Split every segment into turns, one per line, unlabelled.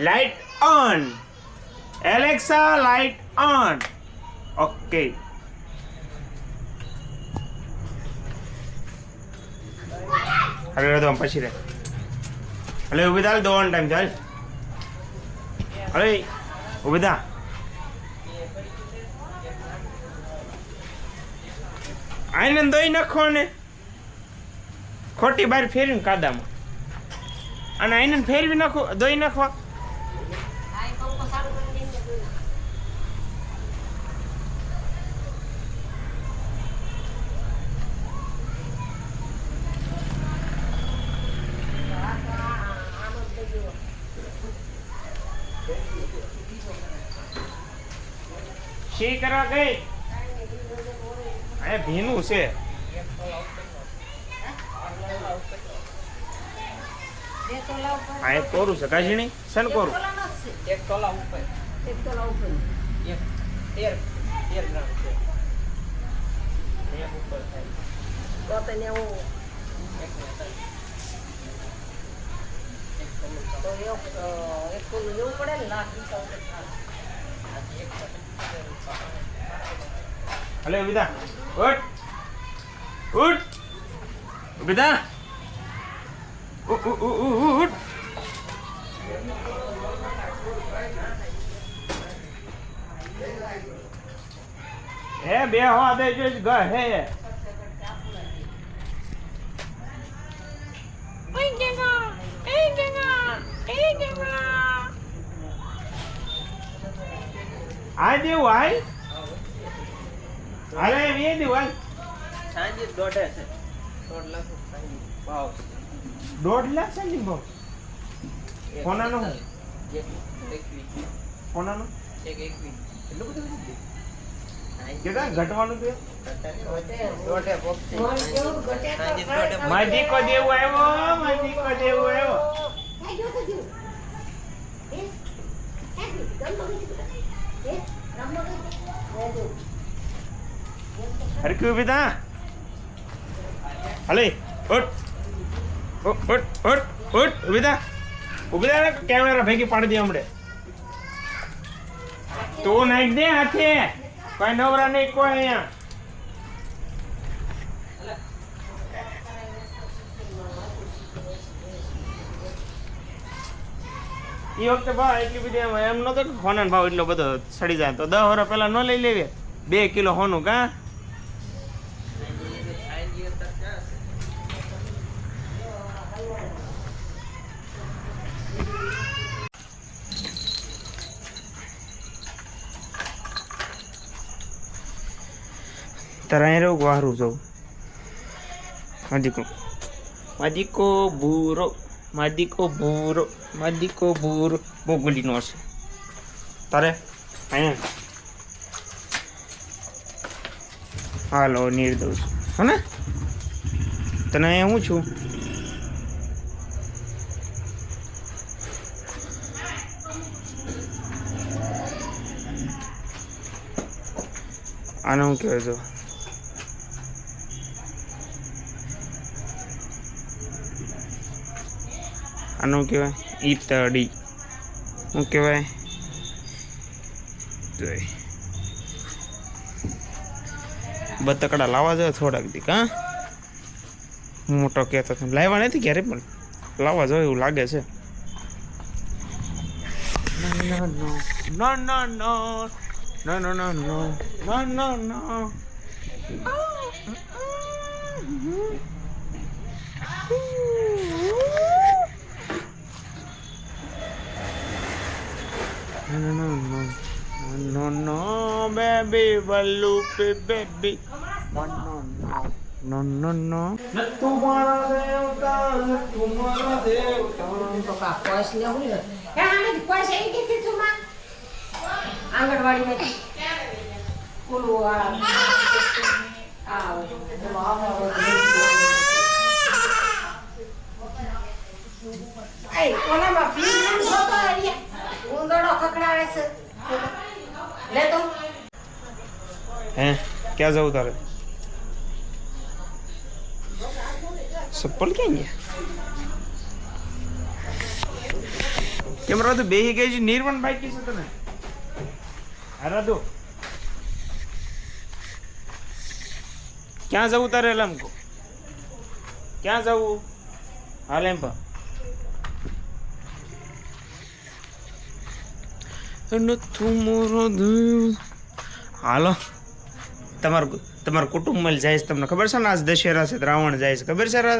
Light on Alexa light on okay hello उबिदा दो time चल उबिदा आईने दो ही नखो खोटी बार फेर कादा में अन फेर भी नखो दो नखवा સી કરવા ગઈ
અહીંયા
ભીનું છે
આ એક કોરું છે
કાજીણી સન કોરું
એક તોલા ઉપર
એક તોલા ઉપર
એક તેર તેર ગ્રામ છે એક ઉપર થાય
તો તને હું
એક તો એક
એક કોલું લેવું પડે ને લાખ
હલે ઉભીતા ઉઠ ઉઠ ઉભીતા ઉઠ હે બે હવા દે જો ગ હે I do, I.
અરે
વે દિવાલ
સાંજે દોઢે છે દોઢ લાખ ભાવ
દોઢ લાખ સાંજે ભાવ
કોનાનો
કોનાનો
એક એકવીસ
એટલું બધું
કેટલા
ઘટવાનું છે
માજી કો દેવું આવ્યો
कुबिदा अले उठ उठ कैमरा भाई की दिया हमरे तो नहीं दे हाथे कोई नवरा नहीं को है यहां ई वक्त भाई की भी दे हम हम न तो खनन भाव इतना बड़ा सड़ी जाए तो 10 हरा पहला न ले लेवे 2 किलो होनो का ತರನೇರು ವಾಹರುಜೋ ಮಾದಿಕೋ માદિકો ભૂરો માદિકો ભૂરો માદિકો ભૂરો મોગલીનો હશે તારે અહીંયા હાલો નિર્દોષ હને તને અહીંયા હું છું આને હું કહેવાય आतड़ी हूँ कहवा बतकड़ा लावा जो थोड़ा दीक हाँ मोटो कहता था लाइवा नहीं क्यारे लावा जो एवं लगे Guadalupe, baby. No, no, no. No, no, no. Tumara devta, tumara devta. તો
કાકોસ લેવું ને એ આમે કોસ એ કે તું માં આંગણવાડી માં ઓલું આ
હે ક્યાં જવું તારે ચપ્પલ ક્યાં ગયા કેમ રાધુ બે ગઈ છે નિર્વણ બાઈક છે તને હા રાધુ ક્યાં જવું તારે એમ કો ક્યાં જવું હાલ એમ પણ નથું મોરો હાલો તમાર તમાર કુટુંબમાં જાઈસ તમને ખબર છે ને આજ દશેરા છે રાવણ જાઈસ ખબર છે રા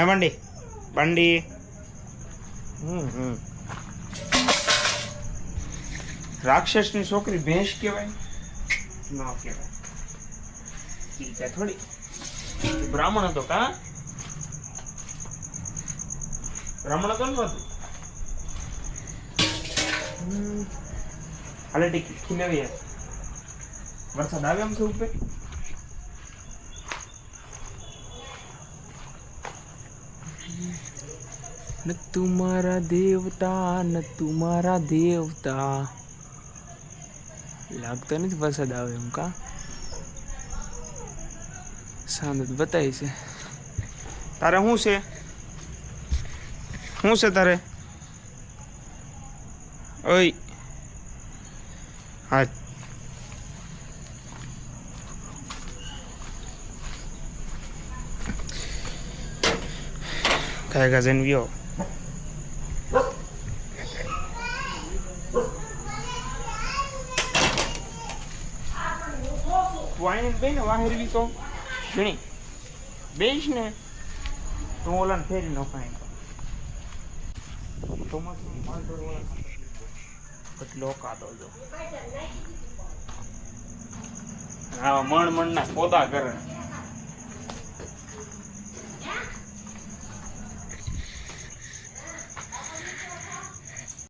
એ મંડી બંડી હમ રાક્ષસની છોકરી ભેંસ કેવાય ના કેવાય કી છે થોડી બ્રાહ્મણ હતો કા રमणતો નહોતો અરે દેખી કિને ભીયા वर्षा दावे हमसे ऊपर न तुम्हारा देवता न तुम्हारा देवता लगता नहीं वर्षा दावे उनका सांदत बताई से तारे हूँ से हूँ से तारे ओई अच्छा Kayaga Zen View. વાણી બેન વાહેરવી તો ઘણી બેસ ને તો ઓલાને ફેરી નખાય ચોમાસું માલ કેટલો કાદો જો હા મણ મણના પોતા કરે